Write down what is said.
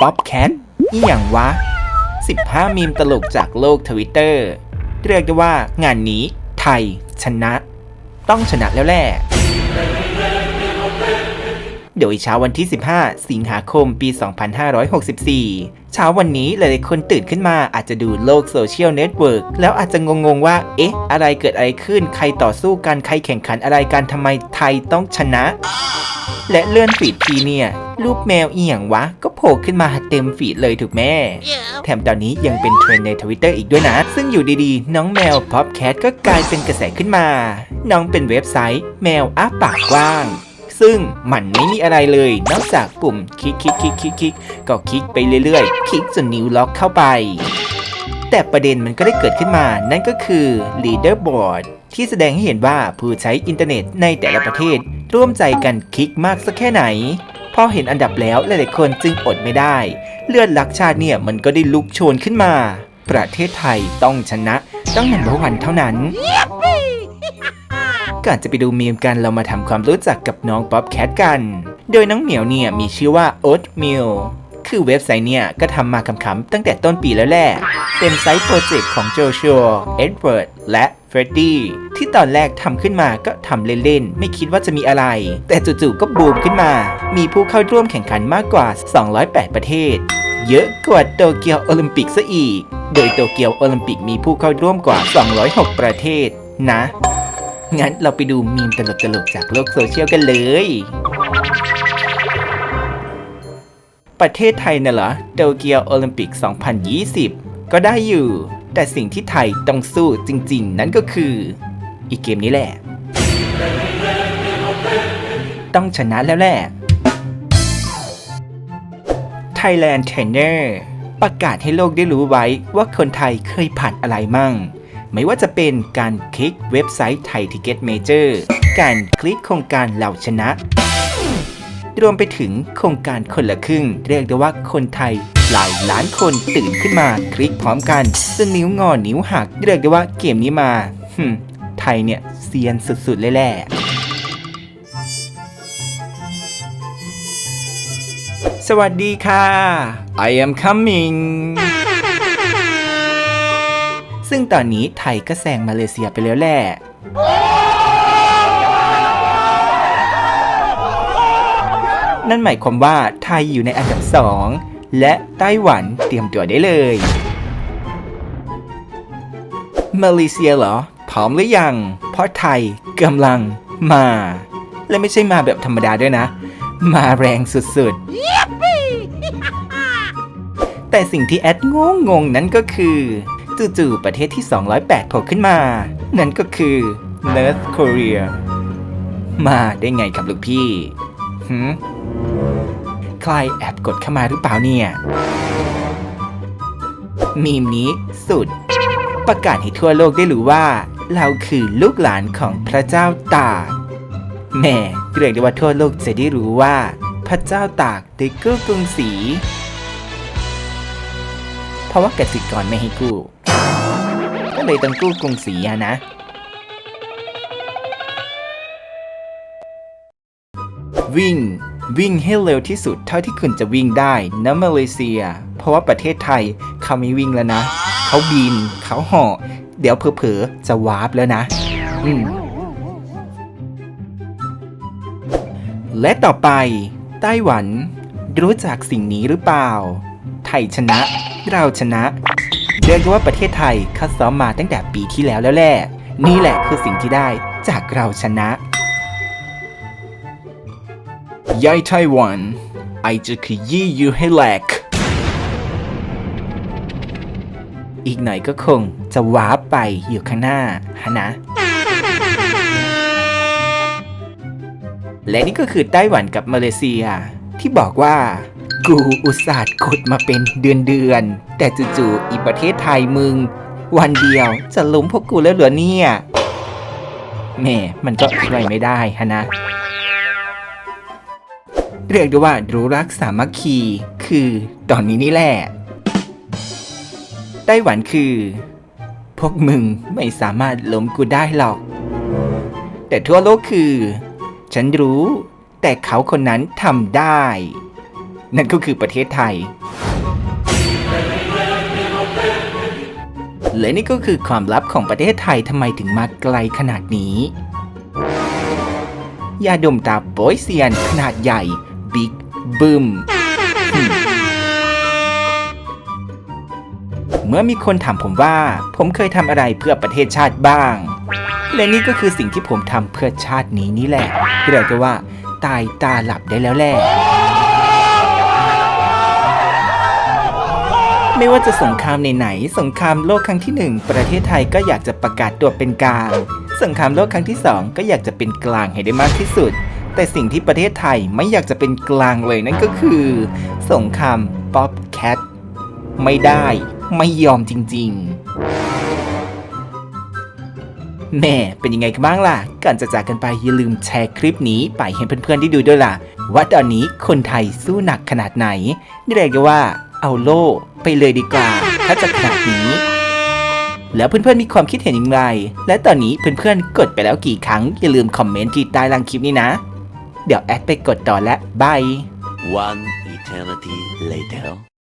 ป๊อปแคทอีหยังวะ 15 มีมตลกจากโลกทวิตเตอร์เรียกได้ว่างานนี้ไทยชนะ ต้องชนะแล้วแหละโดยเช้าวันที่ 15 สิงหาคม ปี 2564 เช้าวันนี้หลายๆคนตื่นขึ้นมาอาจจะดูโลกโซเชียลเน็ตเวิร์กแล้วอาจจะงงๆว่า เอ๊ะ อะไรเกิดอะไรขึ้น ใครต่อสู้กัน ใครแข่งขันอะไรกันทำไมไทยต้องชนะ และเลื่อนฟีดทีเนี่ย รูปแมวอีหยังวะ ก็โผล่ขึ้นมาเต็มฟีดเลยถูกแม่ แถมตอนนี้ยังเป็นเทรนด์ในทวิตเตอร์อีกด้วยนะ ซึ่งอยู่ดีๆ น้องแมว Popcat ก็กลายเป็นกระแสขึ้นมา น้องเป็นเว็บไซต์ แมวอ้าปากกว้างซึ่งมันไม่มีอะไรเลย นอกจากปุ่มคลิกคลิกคลิกคลิกคลิกก็คลิกไปเรื่อยๆ คลิกจนนิ้วล็อกเข้าไป แต่ประเด็นมันก็ได้เกิดขึ้นมา นั่นก็คือ Leaderboard ที่แสดงให้เห็นว่าผู้ใช้อินเทอร์เน็ตในแต่ละประเทศ ร่วมใจกันคลิกมากสักแค่ไหน พอเห็นอันดับแล้วหลายๆคนจึงอดไม่ได้ เลือดลักชาติเนี่ยมันก็ได้ลุกโชนขึ้นมา ประเทศไทยต้องชนะ ต้องนันเบอร์วันเท่านั้นก่อนจะไปดูมีมกันเรามาทำความรู้จักกับน้องป๊อปแคทกัน โดยน้องเหมียวเนี่ยมีชื่อว่าโอ๊ตมิล คือเว็บไซต์เนี่ย ก็ทำมาคำๆตั้งแต่ต้นปีแล้วแหละ เป็นไซต์โปรเจกต์ของโจชัวเอ็ดเวิร์ดและเฟรดดี้ที่ตอนแรกทำขึ้นมาก็ทำเล่นๆ ไม่คิดว่าจะมีอะไร แต่จู่ๆก็บูมขึ้นมา มีผู้เข้าร่วมแข่งขันมากกว่า 208 ประเทศ เยอะกว่าโตเกียวโอลิมปิกซะอีก โดยโตเกียวโอลิมปิกมีผู้เข้าร่วมกว่า 206 ประเทศนะ งั้นเราไปดูมีมตลกๆจากโลกโซเชียลกันเลย ประเทศไทยน่ะเหรอโตเกียวโอลิมปิก 2020 ก็ได้อยู่ แต่สิ่งที่ไทยต้องสู้จริง ๆ นั่นก็คือ อีกเกมนี้แหละ ต้องชนะแล้วแหละ Thailand Trainer ประกาศให้โลกได้รู้ไว้ว่าคนไทยเคยผ่านอะไรมั่ง ไม่ว่าจะเป็นการคลิกเว็บไซต์ไทยทิเก็ตเมเจอร์ การคลิกโครงการเหล่าชนะ รวมไปถึงโครงการคนละครึ่ง เรียกได้ว่าคนไทยหลายล้านคนตื่นขึ้นมาคลิกพร้อมกันจนนิ้วงอนิ้วหัก เรียกได้ว่าเกมนี้มาหึไทยเนี่ยเซียนสุดๆเลยแหละสวัสดีค่ะ I am coming ซึ่งตอนนี้ไทยก็แซงมาเลเซียไปแล้วแหละ นั่นหมายความว่าไทยอยู่ในอันดับ 2 และไต้หวันเตรียมตัวได้เลย มาเลเซียเหรอพร้อมหรือยัง เพราะไทยกำลังมา และไม่ใช่มาแบบธรรมดาด้วยนะ มาแรงสุดๆ แต่สิ่งที่แอดงงงๆนั้นก็คือจู่ๆประเทศที่ 208โผล่ขึ้นมา นั่นก็คือ North Korea มาได้ไงครับลูกพี่ หืมใครแอบกดเข้ามาหรือเปล่าเนี่ย มีมนี้สุด ประกาศให้ทั่วโลกได้รู้ว่า เราคือลูกหลานของพระเจ้าตาก แม่เรียกได้ว่าทั่วโลกจะได้รู้ว่า พระเจ้าตากได้กู้กรุงศรีเพราะว่ากสิกรไม่ให้กู้ ก็เลยต้องกู้กรุงศรีอะนะ วิ่ง วิ่งให้เร็วที่สุดเท่าที่คุณจะวิ่งได้นะมาเลเซีย เพราะว่าประเทศไทยเขาไม่วิ่งแล้วนะ เขาบินเขาเหาะเดี๋ยวเผลอๆจะวาร์ปแล้วนะ อืมและต่อไป ไต้หวัน รู้จักสิ่งนี้หรือเปล่า ไทยชนะ เราชนะเรียกได้ว่าประเทศไทยคัดซ้อมมาตั้งแต่ปีที่แล้วแล้วแหละนี่แหละคือสิ่งที่ได้จากเราชนะ ยายไต้หวันไอจะขยี้อยู่ให้แหลก อีกหน่อยก็คงจะว้าไปอยู่ข้างหน้าฮะนะ และนี่ก็คือไต้หวันกับมาเลเซีย ที่บอกว่า กูอุตส่าห์กดมาเป็นเดือนเดือนๆแต่จู่ๆอีประเทศไทยมึง วันเดียวจะล้มพวกกูแล้วเหรอเนี่ยแม่มันก็ช่วยไม่ได้ฮะนะ เรียกได้ว่ารู้รักสามัคคี คือตอนนี้นี่แหละไต้หวันคือ พวกมึงไม่สามารถล้มกูได้หรอก แต่ทั่วโลกคือ ฉันรู้ แต่เขาคนนั้นทำได้ นั่นก็คือประเทศไทย และนี่ก็คือความลับของประเทศไทยทำไมถึงมาไกลขนาดนี้ ยาดมตาโปยเซียนขนาดใหญ่ บิ๊กบึมเมื่อมีคนถามผมว่า ผมเคยทำอะไรเพื่อประเทศชาติบ้าง และนี่ก็คือสิ่งที่ผมทำเพื่อชาตินี้นี่แหละเรียกได้ว่า ตายตาหลับได้แล้วแหละไม่ว่าจะสงครามไหนๆสงครามโลกครั้งที่หนึ่งประเทศไทยก็อยากจะประกาศตัวเป็นกลาง สงครามโลกครั้งที่สองก็อยากจะเป็นกลางให้ได้มากที่สุด แต่สิ่งที่ประเทศไทยไม่อยากจะเป็นกลางเลยนั่นก็คือ สงครามป๊อปแคทไม่ได้ไม่ยอมจริง ๆแม่เป็นยังไงกันบ้างล่ะ ก่อนจะจากกันไปอย่าลืมแชร์คลิปนี้ไปให้เพื่อนๆได้ดูด้วยล่ะ ว่าตอนนี้คนไทยสู้หนักขนาดไหนนี่เรียกว่าเอาโล่ไปเลยดีกว่า ถ้าจะขนาดนี้ แล้วเพื่อนๆมีความคิดเห็นอย่างไร และตอนนี้เพื่อนๆกดไปแล้วกี่ครั้ง อย่าลืมคอมเมนต์ที่ใต้ล่างคลิปนี้นะ เดี๋ยวแอดไปกดต่อและบาย One eternity later.